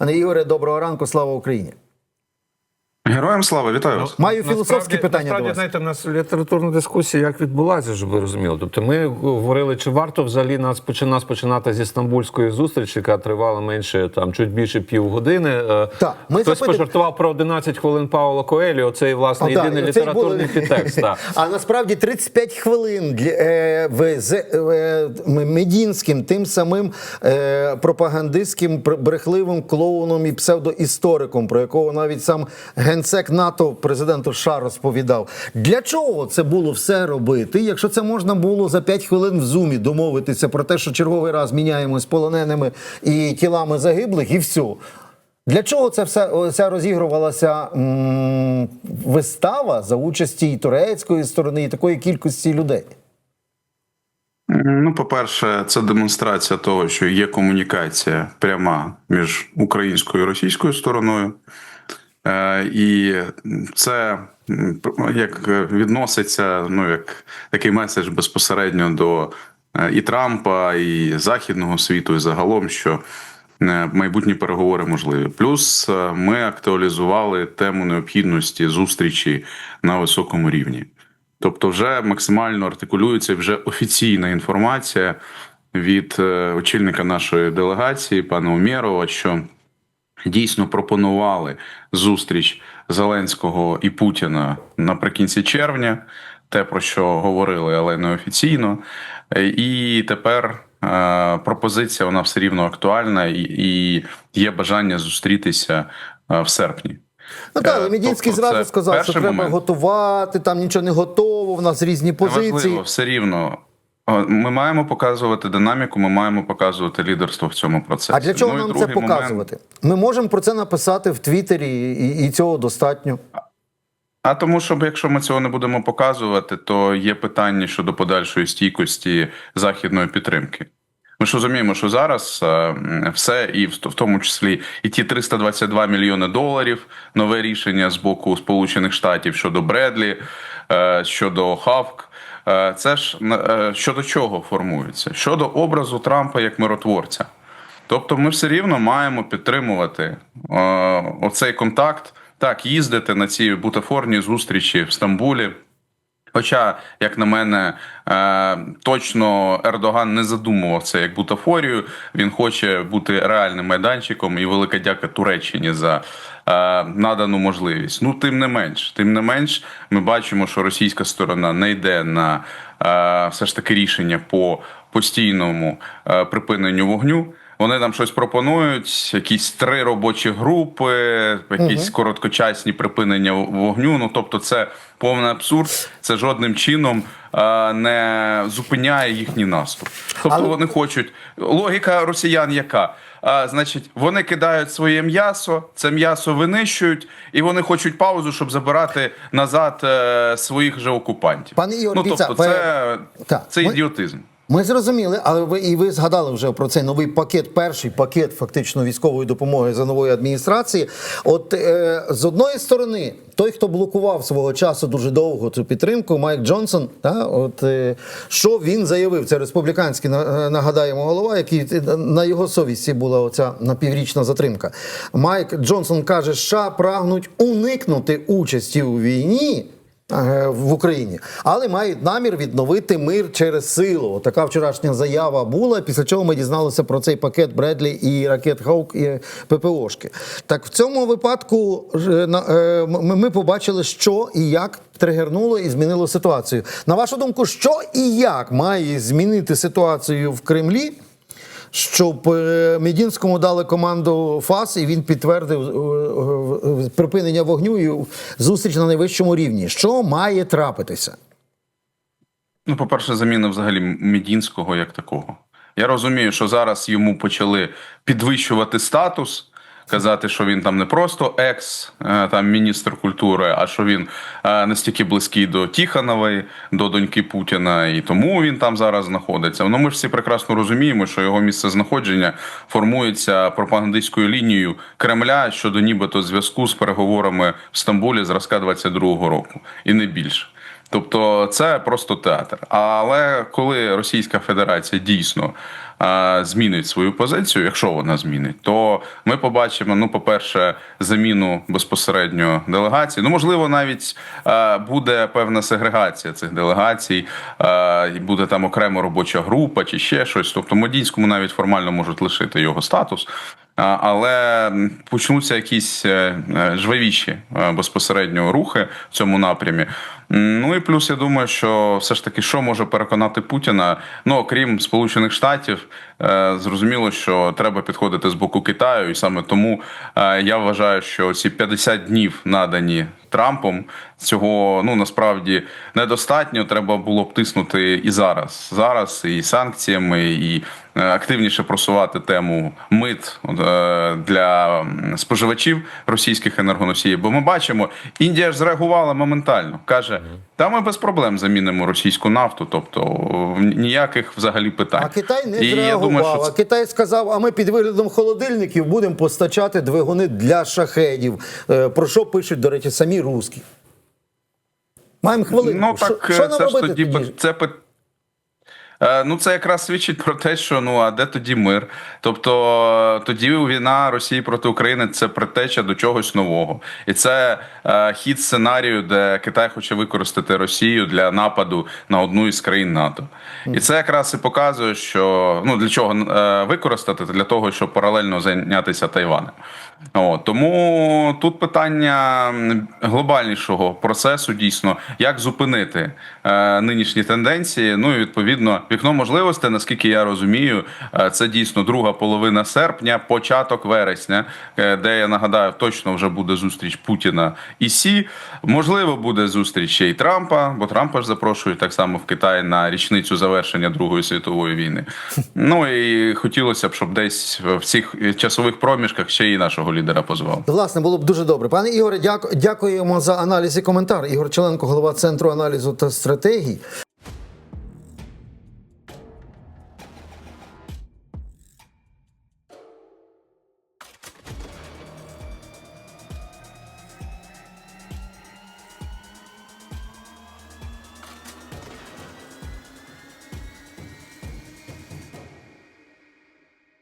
Пане Ігоре, доброго ранку, слава Україні. Героям слава, вітаю вас. Маю філософські Насправді- питання насправді, до вас. знаєте, в нас літературна дискусія як відбулася, щоб ви розуміли. Тобто ми говорили, чи варто взагалі нас почина- починати зі стамбульської зустрічі, яка тривала менше там чуть більше півгодини. Е, Так, ми Хтось запитали- пожартував про 11 хвилин Паула Коелі. Оцей власне А, єдиний це літературний було- підтекст. А насправді 35 хвилин для, е, в, з, е, медінським, тим самим е, пропагандистським бр- брехливим клоуном і псевдоісториком, про якого навіть сам генсек НАТО президенту США розповідав. Для чого це було все робити, якщо це можна було за 5 хвилин в зумі домовитися про те, що черговий раз міняємось полоненими і тілами загиблих, і все. Для чого це все оця розігрувалася м, вистава за участі і турецької сторони, і такої кількості людей? Ну, по-перше, це демонстрація того, що є комунікація пряма між українською і російською стороною. Е, І це як відноситься, ну як такий меседж безпосередньо до е, і Трампа, і Західного світу, і загалом, що е, майбутні переговори можливі. Плюс ми актуалізували тему необхідності зустрічі на високому рівні. Тобто, вже максимально артикулюється вже офіційна інформація від очільника нашої делегації, пана Умєрова, що дійсно пропонували зустріч Зеленського і Путіна наприкінці червня, те про що говорили, але не офіційно. Е, І тепер е, пропозиція вона все рівно актуальна, і, є бажання зустрітися е, в серпні. Ну так, але Медінський тобто зразу сказав, що треба момент. готувати, там нічого не готово, в нас різні позиції. Важливо, все рівно. Ми маємо показувати динаміку, ми маємо показувати лідерство в цьому процесі. А для чого Ну, нам це другий момент. показувати? Ми можемо про це написати в Твіттері, і, і цього достатньо. А тому, що якщо ми цього не будемо показувати, то є питання щодо подальшої стійкості західної підтримки. Ми ж розуміємо, що зараз е, все, і в в тому числі і ті 322 мільйони доларів, нове рішення з боку Сполучених Штатів щодо Бредлі, е, щодо Хавк. Е, Це ж е, щодо чого формується? Щодо образу Трампа як миротворця. Тобто, ми все рівно маємо підтримувати е, оцей контакт, так, їздити на ці бутафорні зустрічі в Стамбулі. Хоча, як на мене, е, точно Ердоган не задумував це як бутафорію. Він хоче бути реальним майданчиком, і велика дяка Туреччині за е, надану можливість. Ну, тим не менш, тим не менш, ми бачимо, що російська сторона не йде на е, все ж таки рішення по постійному припиненню вогню. Вони там щось пропонують, якісь три робочі групи, якісь короткочасні припинення вогню. Ну тобто, це повний абсурд. Це жодним чином е, не зупиняє їхній наступ. Тобто Але- вони хочуть. Логіка росіян яка? А, значить, вони кидають своє м'ясо, це м'ясо винищують, і вони хочуть паузу, щоб забирати назад е, своїх же окупантів. Пане Ігор, ну тобто, це, Так, це ми- ідіотизм. Ми зрозуміли, але ви і ви згадали вже про цей новий пакет, перший пакет фактично військової допомоги за нової адміністрації. От е, з одної сторони, той, хто блокував свого часу дуже довго цю підтримку, Майк Джонсон, та, от е, що він заявив, це республіканський е, нагадаємо голова, який е, на його совісті була оця напіврічна затримка. Майк Джонсон каже, США прагнуть уникнути участі у війні в Україні, але мають намір відновити мир через силу. Така вчорашня заява була. Після чого ми дізналися про цей пакет Бредлі і ракет Хаук і ППОшки. Так в цьому випадку е, ми ми побачили, що і як тригернуло і змінило ситуацію. На вашу думку, що і як має змінити ситуацію в Кремлі? Щоб Мідінському Медінському дали команду ФАС, і він підтвердив е, е, припинення вогню і зустріч на найвищому рівні. Що має трапитися? Ну, по-перше, заміна взагалі Медінського як такого. Я розумію, що зараз йому почали підвищувати статус, казати, що він там не просто екс е, там міністр культури, а що він е, настільки близький до Тіханової, до доньки Путіна, і тому він там зараз знаходиться. Ну, ми ж всі прекрасно розуміємо, що його місце знаходження формується пропагандистською лінією Кремля щодо нібито зв'язку з переговорами в Стамбулі зразка 22-го року, і не більше. Тобто це просто театр. Але коли Російська Федерація дійсно змінить свою позицію, якщо вона змінить, то ми побачимо, ну, по-перше, заміну безпосередньо делегації. Ну, можливо, навіть буде певна сегрегація цих делегацій, і буде там окрема робоча група чи ще щось. Тобто Модінському навіть формально можуть лишити його статус. Але почнуться якісь е, е, жвавіші е, безпосередньо рухи в цьому напрямі. Ну і плюс я думаю, що все ж таки, що може переконати Путіна, ну окрім Сполучених Штатів, зрозуміло, що треба підходити з боку Китаю, і саме тому я вважаю, що ці 50 днів надані Трампом цього ну насправді недостатньо. Треба було б тиснути і зараз. Зараз і санкціями, і е, активніше просувати тему мит е, для споживачів російських енергоносіїв. Бо ми бачимо, Індія ж зреагувала моментально. каже: та ми без проблем замінимо російську нафту, тобто ніяких взагалі питань. А Китай не І я зреагував. думаю, що Китай сказав: а ми під виглядом холодильників будемо постачати двигуни для шахедів. Е, Про що пишуть, до речі, самі русські. Маємо хвилину. Ну так що, що нам це ж тоді тоді? це Е, Ну, це якраз свідчить про те, що ну а де тоді мир? Тобто е, тоді війна Росії проти України це притеча до чогось нового, і це е, хід сценарію, де Китай хоче використати Росію для нападу на одну із країн НАТО. І це якраз і показує, що ну для чого е, використати для того, щоб паралельно зайнятися Тайванем. От, тому тут питання глобальнішого процесу дійсно, як зупинити е, нинішні тенденції. Ну і відповідно вікно можливостей, наскільки я розумію, е, це дійсно друга половина серпня, початок вересня, е, де я нагадаю, точно вже буде зустріч Путіна і Сі. Можливо, буде зустріч ще й Трампа, бо Трампа ж запрошують так само в Китай на річницю завершення Другої світової війни. Ну і хотілося б, щоб десь в цих часових проміжках ще і нашого лідера позвав. Власне, було б дуже добре. Пане Ігоре, дяку- дякуємо за аналіз і коментар. Ігор Челенко, голова центру аналізу та стратегій.